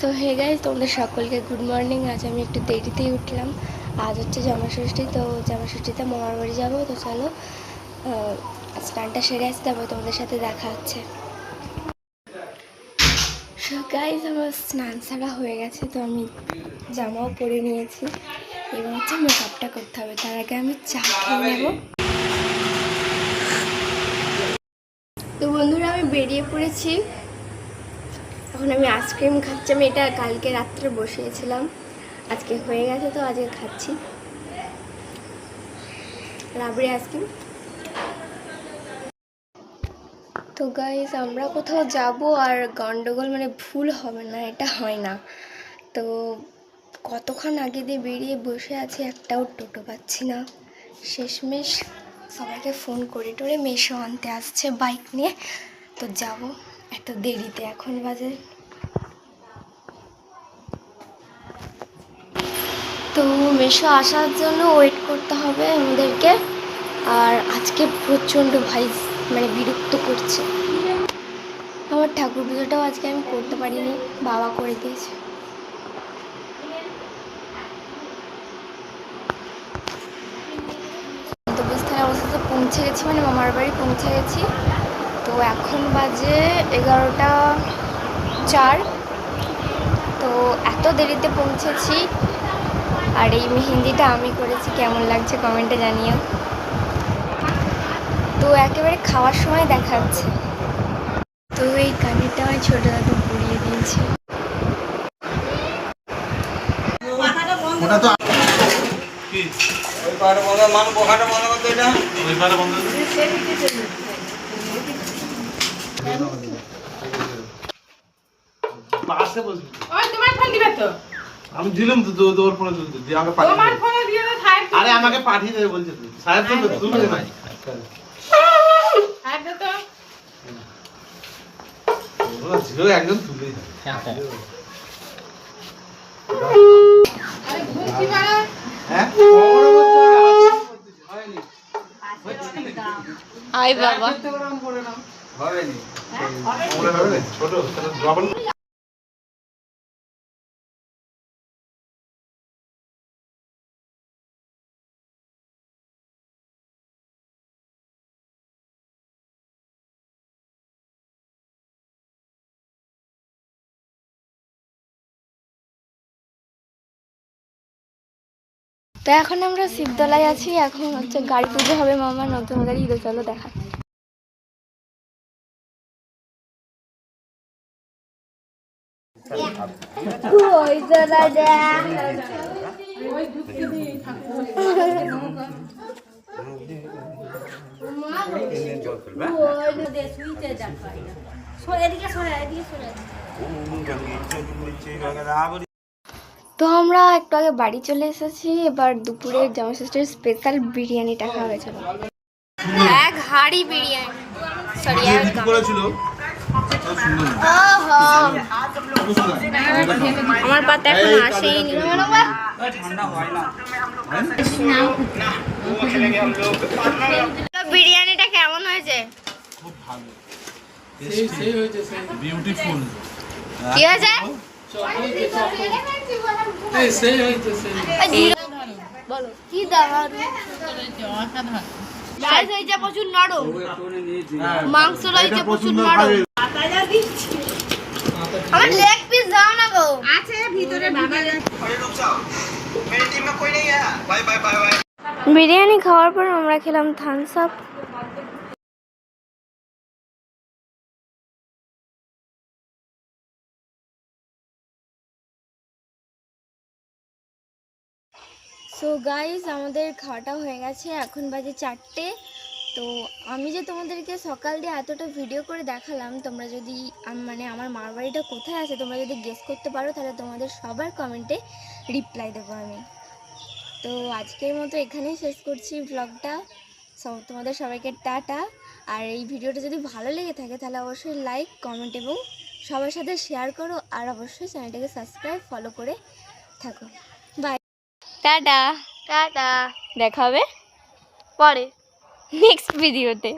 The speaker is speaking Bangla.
তো হে গাইজ তোমাদের সকলকে গুড মর্নিং আজ আমি একটু দেরিতেই উঠলাম। আজ হচ্ছে জামাষষ্ঠী তো জামাষষ্ঠীতে মামার বাড়ি যাব। তো চলো স্নানটা সেরে আসতে হবে তোমাদের সাথে দেখা হচ্ছে। গাইজ আমার স্নান ছাড়া হয়ে গেছে, তো আমি জামাও পরে নিয়েছি। এবার হচ্ছে মেকআপটা করতে হবে, তার আগে আমি চা খেয়ে নেব। তো বন্ধুরা, আমি বেরিয়ে পড়েছি। এখন আমি আইসক্রিম খাচ্ছি। আমি এটা কালকে রাত্রে বসিয়েছিলাম। আজকে হয়ে গেছে তো, আজকে খাচ্ছি। রাবড়ি আইসক্রিম। তো গাইজ আমরা কোথাও যাব আর গন্ডগোল মানে ভুল হবে না, এটা হয় না। তো কতক্ষণ আগে দিয়ে বেরিয়ে বসে আছি একটাও টোটো পাচ্ছি না। শেষমেশ সবাইকে ফোন করে টোরে মেশো আনতে, আসছে বাইক নিয়ে। তো যাব। এত দেরিতে এখন বাজে। তো মেশো আসার জন্য ওয়েট করতে হবে আমাদেরকে। আর আজকে প্রচণ্ড ভাই মানে বিরক্ত করছে। আমার ঠাকুর পুজোটাও আজকে আমি করতে পারিনি, বাবা করে দিয়েছে। গন্তব্যস্থলে পৌঁছে গেছি মানে মামার বাড়ি পৌঁছে গেছি। তো এখন বাজে এগারোটা চার। তো এত দেরিতে পৌঁছেছি। আর এই মেহেন্দিটা আমি করেছি কেমন লাগছে কমেন্টে জানিও। তো একেবারে খাওয়ার সময় দেখাচ্ছে। তো এই কানেরটা আমার ছোটো দাদু পরিয়ে দিয়েছে। ওই পাহাড়ে বন্ধ মান পোখাটা বন্ধ করতে এটা? ওই পারে বন্ধ। পাশে বসবি ওই তোমার ফোন দিবে তো। আমি দিলাম তো দিয়ে আমাকে পাঠিয়ে তোমার ফোনে দিয়ে তো থাক আরে আমাকে পাঠিয়ে দেবে বলছে সাহেব তো তুলবে না থাক তো। ওরা ঝিও একদম তুলে আরে ঘুরছি বাড়া হ্যাঁ? আই বাবা। হয়নি ডবল তো এখন আমরা শিবতলায় আছি এখন হচ্ছে গাড়ি পুজো হবে মামা নতুন গাড়ি তো চলো দেখা তো আমরা একটু আগে বাড়ি চলে এসেছি এবার দুপুরে জামা ষষ্ঠীর স্পেশাল বিরিয়ানিটা খাওয়া হয়েছিল। এক হাড়ি বিরিয়ানি। সরি এক আমার পাতে এখন আসেইনি তো বিরিয়ানিটা কেমন হয়েছে? খুব ভালো বিউটিফুল কি হয়েছে কি প্রচুর নরম। মাংস রয়েছে প্রচুর নরম। আমার লেগ পিস দাও না গো। আছে ভিতরে ভিতরে বিরিয়ানি খাওয়ার পর আমরা খেলাম থামস আপ সো গাইস আমাদের খাওয়াটা হয়ে গেছে। এখন বাজে চারটে। তো আমি যে তোমাদেরকে সকাল দিয়ে এতটা ভিডিও করে দেখালাম তোমরা যদি মানে আমার মার বাড়িটা কোথায় আছে তোমরা যদি গেস করতে পারো তাহলে তোমাদের সবার কমেন্টে রিপ্লাই দেবো আমি। তো আজকের মতো এখানেই শেষ করছি ব্লগটা সব তোমাদের সবাইকে টাটা। আর এই ভিডিওটা যদি ভালো লেগে থাকে তাহলে অবশ্যই লাইক কমেন্ট এবং সবার সাথে শেয়ার করো। আর অবশ্যই চ্যানেলটাকে সাবস্ক্রাইব ফলো করে থাকো। Bye tata. টাটা। দেখা হবে পরে। নেক্সট ভিডিওতে